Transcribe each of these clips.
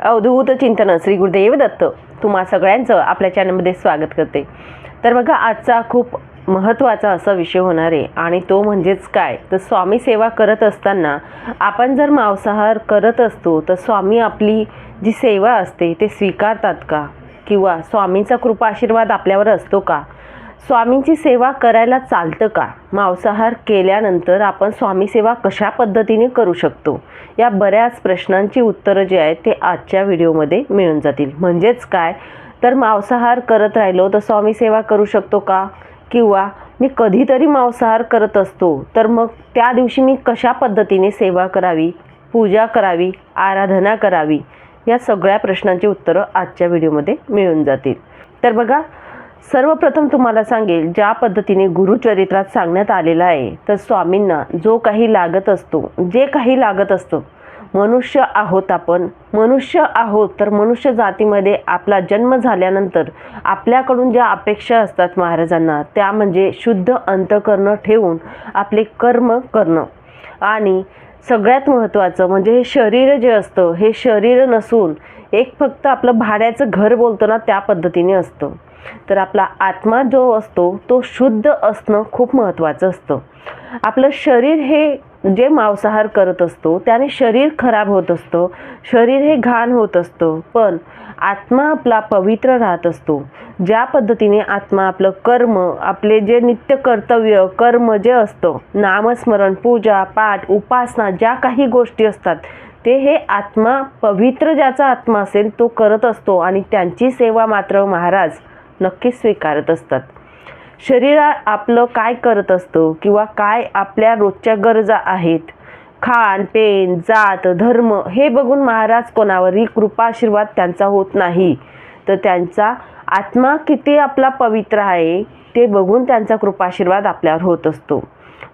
अवधूत चिंतन श्री गुरुदेव दत्त तुम्हा सगळ्यांचं आपल्या चॅनलमध्ये स्वागत करते. तर बघा आजचा खूप महत्त्वाचा असा विषय होणार आहे आणि तो म्हणजेच काय? तर स्वामी सेवा करत असताना आपण जर मांसाहार करत असतो तर स्वामी आपली जी सेवा असते ते स्वीकारतात का? किंवा स्वामींचा कृपा आशीर्वाद आपल्यावर असतो का? स्वामींची सेवा करायला चालतं का? मांसाहार केल्यानंतर आपण स्वामी सेवा कशा पद्धतीने करू शकतो? या बऱ्याच प्रश्नांची उत्तरं जी आहेत ते आजच्या व्हिडिओमध्ये मिळून जातील. म्हणजेच काय? तर मांसाहार करत राहिलो तर स्वामी सेवा करू शकतो का? किंवा मी कधीतरी मांसाहार करत असतो तर मग त्या दिवशी मी कशा पद्धतीने सेवा करावी? पूजा करावी? आराधना करावी? या सगळ्या प्रश्नांची उत्तरं आजच्या व्हिडिओमध्ये मिळून जातील. तर बघा सर्वप्रथम तुम्हाला सांगेल ज्या पद्धतीने गुरुचरित्रात सांगण्यात आलेलं आहे तर स्वामींना जो काही लागत असतो जे काही लागत असतं मनुष्य आहोत आपण. मनुष्य आहोत तर मनुष्य जातीमध्ये आपला जन्म झाल्यानंतर आपल्याकडून ज्या अपेक्षा असतात महाराजांना त्या म्हणजे शुद्ध अंतकरण ठेवून आपले कर्म करणं. आणि सगळ्यात महत्त्वाचं म्हणजे हे शरीर जे असतं हे शरीर नसून एक फक्त आपलं भाड्याचं घर बोलतो ना त्या पद्धतीने असतं. तर आपला आत्मा जो असतो तो शुद्ध असणं खूप महत्त्वाचं असतं. आपलं शरीर हे जे मांसाहार करत असतो त्याने शरीर खराब होत असतं शरीर हे घाण होत असतं. पण आत्मा आपला पवित्र राहत असतो. ज्या पद्धतीने आत्मा आपलं कर्म आपले जे नित्य कर्तव्य कर्म जे असतं नामस्मरण पूजा पाठ उपासना ज्या काही गोष्टी असतात ते हे आत्मा पवित्र ज्याचा आत्मा असेल तो करत असतो. आणि त्यांची सेवा मात्र महाराज नक्कीच स्वीकारत असतात. शरीरा आपलं काय करत असतं किंवा काय आपल्या रोजच्या गरजा आहेत? खान पेन जात धर्म हे बघून महाराज कोणावरही कृपाशीर्वाद त्यांचा होत नाही. तर त्यांचा आत्मा किती आपला पवित्र आहे ते बघून त्यांचा कृपाशीर्वाद आपल्यावर होत असतो.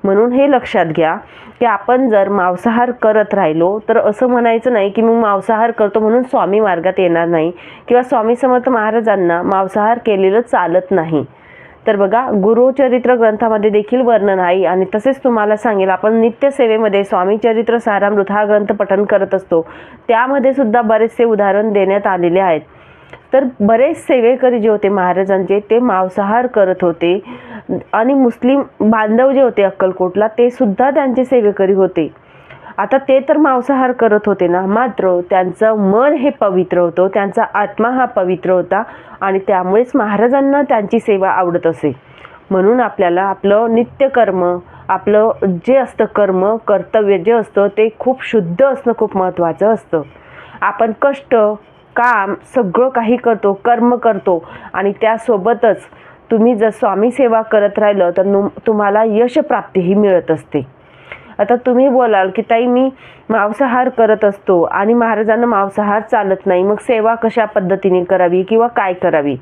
म्हणून हे लक्षात घ्या की आपण जर मांसाहार करत राहिलो तर असं म्हणायचं नाही की मी मांसाहार करतो म्हणून स्वामी मार्गात येणार नाही किंवा स्वामी समर्थ महाराजांना मांसाहार केलेलं चालत नाही. तर बघा गुरुचरित्र ग्रंथामध्ये देखील वर्णन आहे आणि तसेच तुम्हाला सांगेल आपण नित्यसेवेमध्ये स्वामीचरित्र सारामृत हा ग्रंथ पठन करत असतो. त्यामध्ये सुद्धा बरेचसे उदाहरण देण्यात आलेले आहेत. तर बरेच सेवेकरी जे होते महाराजांचे ते मांसाहार करत होते. आणि मुस्लिम बांधव जे होते अक्कलकोटला ते सुद्धा त्यांचे सेवेकरी होते. आता ते तर मांसाहार करत होते ना मात्र त्यांचं मन हे पवित्र होतं त्यांचा आत्मा हा पवित्र होता आणि त्यामुळेच महाराजांना त्यांची सेवा आवडत असे. म्हणून आपल्याला आपलं नित्यकर्म आपलं जे असतं कर्म कर्तव्य जे असतं ते खूप शुद्ध असणं खूप महत्त्वाचं असतं. आपण कष्ट काम सगळं काही करतो कर्म करतो आणि त्यासोबतच तुम्ही जर स्वामी सेवा करत राहिलं तर नु तुम्हाला यशप्राप्तीही मिळत असते. आता तुम्ही बोलाल की ताई मी मांसाहार करत असतो आणि महाराजांना मांसाहार चालत नाही. मग सेवा कशा पद्धतीने करावी किंवा काय करावी?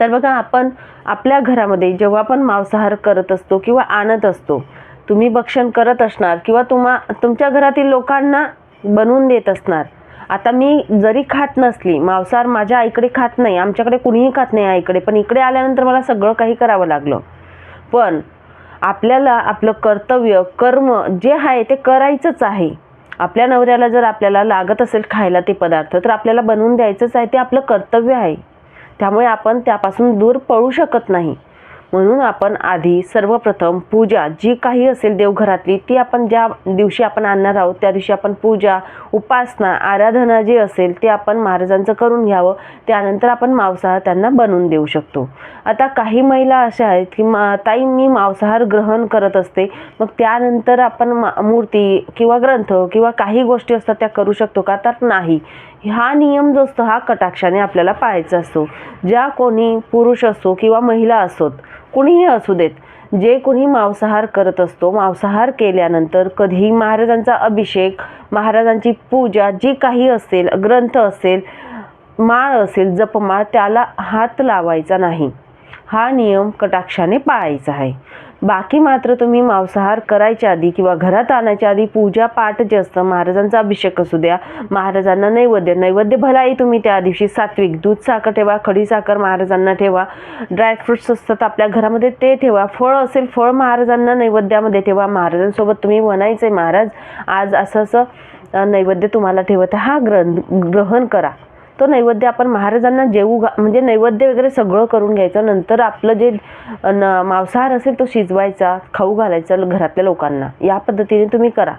तर बघा आपण आपल्या घरामध्ये जेव्हा पण मांसाहार करत असतो किंवा आणत असतो तुम्ही भक्षण करत असणार किंवा तुम्हा तुमच्या घरातील लोकांना बनवून देत असणार. आता मी जरी खात नसली मांसाहार माझ्या आईकडे खात नाही आमच्याकडे कुणीही खात नाही आईकडे पण इकडे आल्यानंतर मला सगळं काही करावं लागलं. पण आपल्याला आपलं कर्तव्य कर्म जे आहे ते करायचंच आहे. आपल्या नवऱ्याला जर आपल्याला लागत असेल खायला ते पदार्थ तर आपल्याला बनवून द्यायचंच आहे ते आपलं कर्तव्य आहे. त्यामुळे आपण त्यापासून दूर पळू शकत नाही. म्हणून आपण आधी सर्वप्रथम पूजा जी काही असेल देवघरातली ती आपण ज्या दिवशी आपण आणणार आहोत त्या दिवशी आपण पूजा उपासना आराधना जी असेल ते आपण महाराजांचं करून घ्यावं. त्यानंतर आपण मांसाहार त्यांना बनवून देऊ शकतो. आता काही महिला अशा आहेत की मा ताई मी मांसाहार ग्रहण करत असते. मग त्यानंतर आपण मा मूर्ती किंवा ग्रंथ किंवा काही गोष्टी असतात त्या करू शकतो का? तर नाही. हा नियम जो असतो हा कटाक्षाने आपल्याला पाळायचा असतो. ज्या कोणी पुरुष असो किंवा महिला असोत कुणीही असू देत जे कुणी मांसाहार करत असतो मांसाहार केल्यानंतर कधीही महाराजांचा अभिषेक महाराजांची पूजा जी काही असेल ग्रंथ असेल माळ असेल जपमाळ त्याला हात लावायचा नाही. हा नियम कटाक्षाने पाळायचा आहे. बाकी मात्र तुम्ही मांसाहार करायच्या आधी किंवा घरात आणायच्या आधी पूजा पाठ जे असतं महाराजांचा अभिषेक असू द्या महाराजांना नैवेद्य नैवेद्य भलाही तुम्ही त्या दिवशी सात्विक दूध साखर ठेवा खडी साखर महाराजांना ठेवा ड्रायफ्रुट्स असतात आपल्या घरामध्ये ते ठेवा फळ असेल फळ महाराजांना नैवेद्यामध्ये ठेवा महाराजांसोबत तुम्ही म्हणायचं आहे महाराज आज असं असं नैवेद्य तुम्हाला ठेवत हा ग्रं ग्रहण करा. तो नैवेद्य आपण महाराजांना जेवू घा म्हणजे नैवेद्य वगैरे सगळं करून घ्यायचं. नंतर आपलं जे न मांसाहार असेल तो शिजवायचा खाऊ घालायचा घरातल्या लोकांना. या पद्धतीने तुम्ही करा.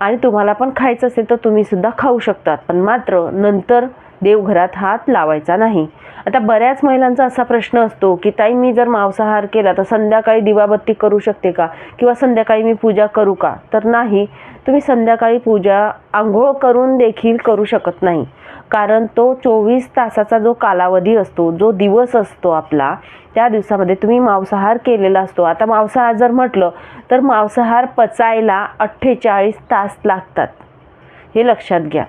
आणि तुम्हाला पण खायचं असेल तर तुम्ही सुद्धा खाऊ शकतात. पण मात्र नंतर देवघरात हात लावायचा नाही. आता बऱ्याच महिलांचा असा प्रश्न असतो की ताई मी जर मांसाहार केला तर संध्याकाळी दिवाबत्ती करू शकते का? किंवा संध्याकाळी मी पूजा करू का? तर नाही तुम्ही संध्याकाळी पूजा आंघोळ करून देखील करू शकत नाही. कारण तो चोवीस तासाचा जो कालावधी असतो जो दिवस असतो आपला त्या दिवसामध्ये तुम्ही मांसाहार केलेला असतो. आता मांसाहार जर म्हटलं तर मांसाहार पचायला अठ्ठेचाळीस तास लागतात. हे लक्षात घ्या.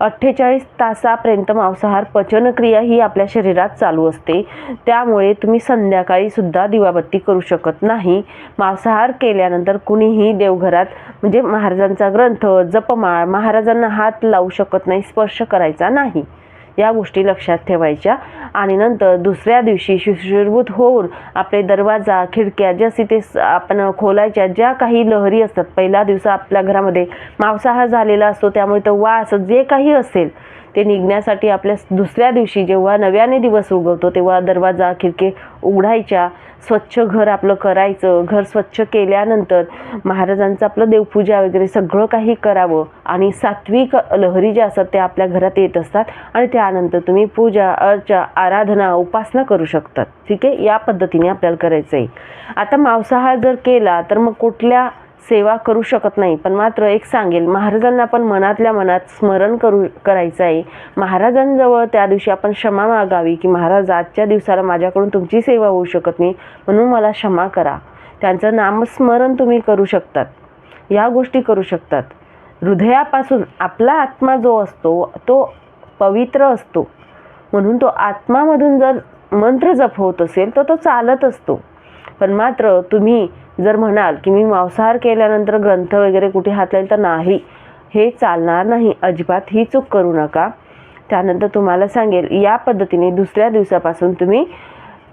अठ्ठेचाळीस तासापर्यंत मांसाहार पचनक्रिया ही आपल्या शरीरात चालू असते. त्यामुळे तुम्ही संध्याकाळी सुद्धा दिवाबत्ती करू शकत नाही. मांसाहार केल्यानंतर कुणीही देवघरात म्हणजे महाराजांचा ग्रंथ जपमाळ महाराजांना हात लावू शकत नाही स्पर्श करायचा नाही. या गोष्टी लक्षात ठेवायच्या. आणि नंतर दुसऱ्या दिवशी शुश्रूषभूत होऊन आपले दरवाजा खिडक्या जशी ते आपण खोलायच्या ज्या काही लहरी असतात पहिला दिवसा आपल्या घरामध्ये मांसाहार झालेला असतो त्यामुळे तो वास जे काही असेल ते निघण्यासाठी आपल्या दुसऱ्या दिवशी जेव्हा नव्याने दिवस उगवतो तेव्हा दरवाजा खिडके उघडायच्या. स्वच्छ घर आपलं करायचं. घर स्वच्छ केल्यानंतर महाराजांचं आपलं देवपूजा वगैरे सगळं काही करावं. आणि सात्विक लहरी ज्या असतात त्या आपल्या घरात येत असतात आणि त्यानंतर तुम्ही पूजा अर्चा आराधना उपासना करू शकतात. ठीक आहे? या पद्धतीने आपल्याला करायचं आहे आता मांसाहार जर केला तर मग कुठल्या सेवा करू शकत नाही. पण मात्र एक सांगेल महाराजांना आपण मनातल्या मनात स्मरण करू करायचं आहे. महाराजांजवळ त्या दिवशी आपण क्षमा मागावी की महाराज आजच्या दिवसाला माझ्याकडून तुमची सेवा होऊ शकत नाही म्हणून मला क्षमा करा. त्यांचं नामस्मरण तुम्ही करू शकतात. या गोष्टी करू शकतात. हृदयापासून आपला आत्मा जो असतो तो पवित्र असतो. म्हणून तो आत्मामधून जर मंत्र जप होत असेल तर तो चालत असतो. पण मात्र तुम्ही जर म्हणाल की मी मांसाहार केल्यानंतर ग्रंथ वगैरे कुठे हात लाईल तर नाही. हे चालणार नाही. अजिबात ही चूक करू नका. त्यानंतर तुम्हाला सांगेल या पद्धतीने दुसऱ्या दिवसापासून तुम्ही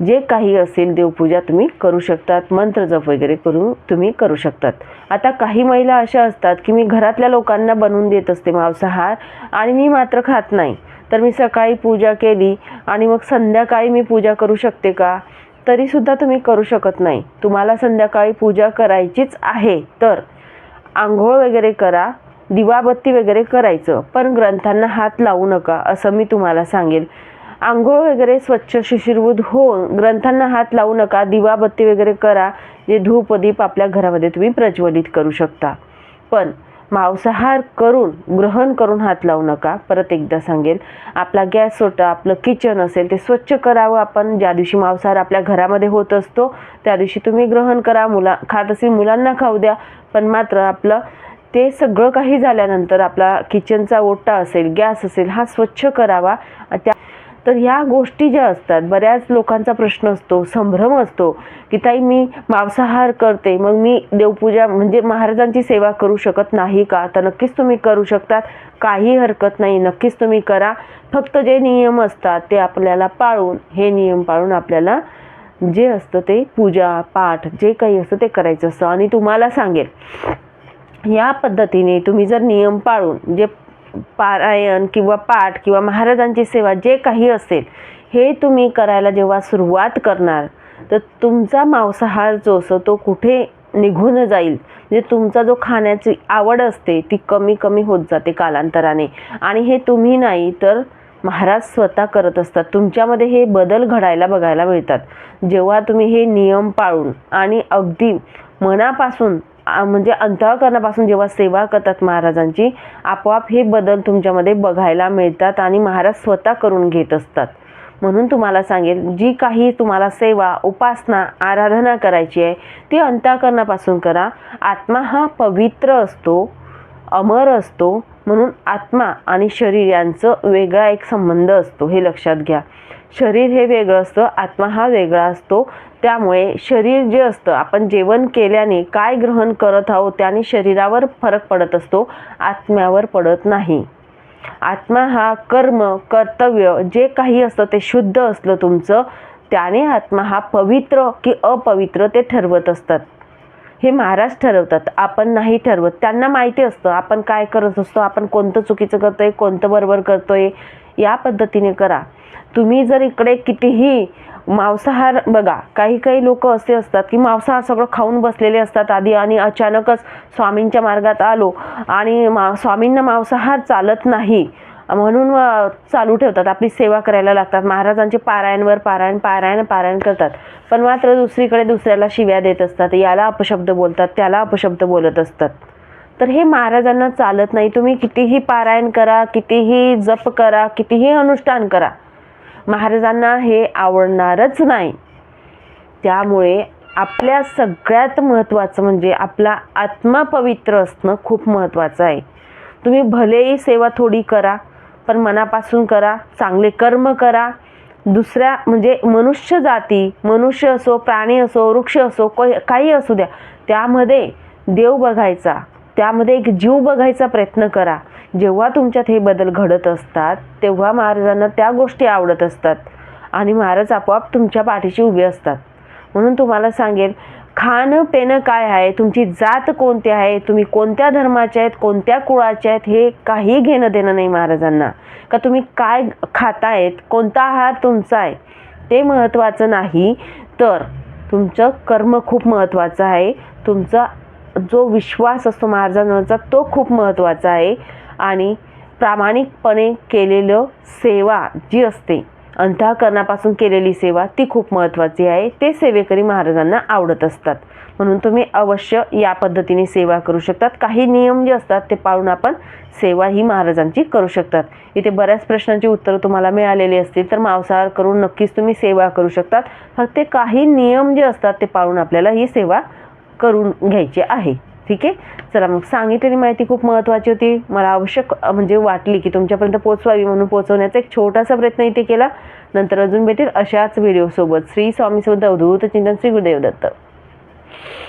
जे काही असेल देवपूजा तुम्ही करू शकतात. मंत्र जप वगैरे करून तुम्ही करू शकतात. आता काही महिला अशा असतात की मी घरातल्या लोकांना बनवून देत असते मांसाहार आणि मी मात्र खात नाही. तर मी सकाळी पूजा केली आणि मग संध्याकाळी मी पूजा करू शकते का? तरीसुद्धा तुम्ही करू शकत नाही. तुम्हाला संध्याकाळी पूजा करायचीच आहे तर आंघोळ वगैरे करा दिवाबत्ती वगैरे करायचं पण ग्रंथांना हात लावू नका असं मी तुम्हाला सांगेल. आंघोळ वगैरे स्वच्छ शिशिरभूत होऊन ग्रंथांना हात लावू नका दिवाबत्ती वगैरे करा जे धूप दीप आपल्या घरामध्ये तुम्ही प्रज्वलित करू शकता. पण मांसाहार करून ग्रहण करून हात लावू नका. परत एकदा सांगेल आपला गॅस सोटा आपलं किचन असेल ते स्वच्छ करावं आपण. ज्या दिवशी मांसाहार आपल्या घरामध्ये होत असतो त्या दिवशी तुम्ही ग्रहण करा. मुला खात असेल मुलांना खाऊ द्या. पण मात्र आपलं ते सगळं काही झाल्यानंतर आपला किचनचा ओटा असेल गॅस असेल हा स्वच्छ करावा. त्या तर ह्या गोष्टी ज्या असतात बऱ्याच लोकांचा प्रश्न असतो संभ्रम असतो की ताई मी मांसाहार करते मग मी देवपूजा म्हणजे महाराजांची सेवा करू शकत नाही का? तर नक्कीच तुम्ही करू शकतात. काही हरकत नाही नक्कीच तुम्ही करा. फक्त जे नियम असतात ते आपल्याला पाळून हे नियम पाळून आपल्याला जे असतं ते पूजा पाठ जे काही असतं ते करायचं असतं. आणि तुम्हाला सांगेल या पद्धतीने तुम्ही जर नियम पाळून जे पारायण किंवा पाठ किंवा महाराजांची सेवा जे काही असेल हे तुम्ही करायला जेव्हा सुरुवात करणार तर तुमचा मांसाहार जो असतो तो कुठे निघून जाईल? म्हणजे तुमचा जो खाण्याची आवड असते ती कमी कमी होत जाते कालांतराने. आणि हे तुम्ही नाही तर महाराज स्वतः करत असतात. तुमच्यामध्ये हे बदल घडायला बघायला मिळतात. जेव्हा तुम्ही हे नियम पाळून आणि अगदी मनापासून म्हणजे अंतःकरणापासून जेव्हा सेवा करतात महाराजांची आपोआप हे बदल तुमच्यामध्ये बघायला मिळतात आणि महाराज स्वतः करून घेत असतात. म्हणून तुम्हाला सांगेल जी काही तुम्हाला सेवा उपासना आराधना करायची आहे ती अंतःकरणापासून करा. आत्मा हा पवित्र असतो अमर असतो म्हणून आत्मा आणि शरीर यांचं वेगळा एक संबंध असतो हे लक्षात घ्या. शरीर हे वेगळं असतं आत्मा हा वेगळा असतो. त्यामुळे शरीर जे असतं आपण जेवण केल्याने काय ग्रहण करत आहोत त्याने शरीरावर फरक पडत असतो आत्म्यावर पडत नाही. आत्मा हा कर्म कर्तव्य जे काही असतं ते शुद्ध असलं तुमचं त्याने आत्मा हा पवित्र की अपवित्र ते ठरवत असतात. हे महाराज ठरवतात. आपण नाही ठरवत. त्यांना माहिती असतं. आपण काय करत असतो? आपण कोणतं चुकीचं करतोय? कोणतं बरोबर करतोय? या पद्धतीने करा. तुम्ही जर इकडे कितीही मांसाहार बघा काही काही लोक असे असतात की मांसाहार सगळं खाऊन बसलेले असतात आधी आणि अचानकच स्वामींच्या मार्गात आलो आणि मा स्वामींना मांसाहार चालत नाही. म्हणून चालू ठेवतात. आपली सेवा करायला लागतात. महाराजांचे पारायणवर पारायण पारायण पारायण करतात. पण मात्र दुसरीकडे दुसऱ्याला शिव्या देत असतात. याला अपशब्द बोलतात त्याला अपशब्द बोलत असतात. तर हे महाराजांना चालत नाही. तुम्ही कितीही पारायण करा कितीही जप करा कितीही अनुष्ठान करा. महाराजांना हे आवडणारच नाही. त्यामुळे आपल्या सगळ्यात महत्त्वाचं म्हणजे आपला आत्मा पवित्र असणं खूप महत्त्वाचं आहे. तुम्ही भलेही सेवा थोडी करा पण मनापासून करा चांगले कर्म करा. दुसऱ्या म्हणजे मनुष्य जाती मनुष्य असो प्राणी असो वृक्ष असो को काही असू द्या त्यामध्ये देव बघायचा त्यामध्ये एक जीव बघायचा प्रयत्न करा. जेव्हा तुमच्यात हे बदल घडत असतात तेव्हा महाराजांना त्या गोष्टी आवडत असतात. आणि महाराज आपोआप तुमच्या पाठीशी उभे असतात. म्हणून तुम्हाला सांगेल खाणं पिणं काय आहे? तुमची जात कोणती आहे? तुम्ही कोणत्या धर्माचे आहेत? कोणत्या कुळाचे आहेत? हे काही घेणं देणं नाही महाराजांना. का तुम्ही काय खातायत? कोणता आहार तुमचा आहे? ते महत्त्वाचं नाही. तर तुमचं कर्म खूप महत्त्वाचं आहे. तुमचा जो विश्वास असतो महाराजांवरचा तो खूप महत्त्वाचा आहे. आणि प्रामाणिकपणे केलेलं सेवा जी असते अंतःकरणापासून केलेली सेवा ती खूप महत्त्वाची आहे. ते सेवेकरी महाराजांना आवडत असतात. म्हणून तुम्ही अवश्य या पद्धतीने सेवा करू शकतात. काही नियम जे असतात ते पाळून आपण सेवा ही महाराजांची करू शकतात. इथे बऱ्याच प्रश्नांची उत्तरं तुम्हाला मिळालेली असतील तर मांसाहार करून नक्कीच तुम्ही सेवा करू शकतात. फक्त काही नियम जे असतात ते पाळून आपल्याला ही सेवा करून घ्यायची आहे. ठीक आहे? चला मग सांगितलेली माहिती खूप महत्त्वाची होती. मला आवश्यक म्हणजे वाटली की तुमच्यापर्यंत पोचवावी म्हणून पोचवण्याचा एक छोटासा प्रयत्न इथे केला. नंतर अजून भेटेल अशाच व्हिडिओसोबत श्री स्वामी समर्थ अवधूत चिंतन श्री गुरुदेव दत्त.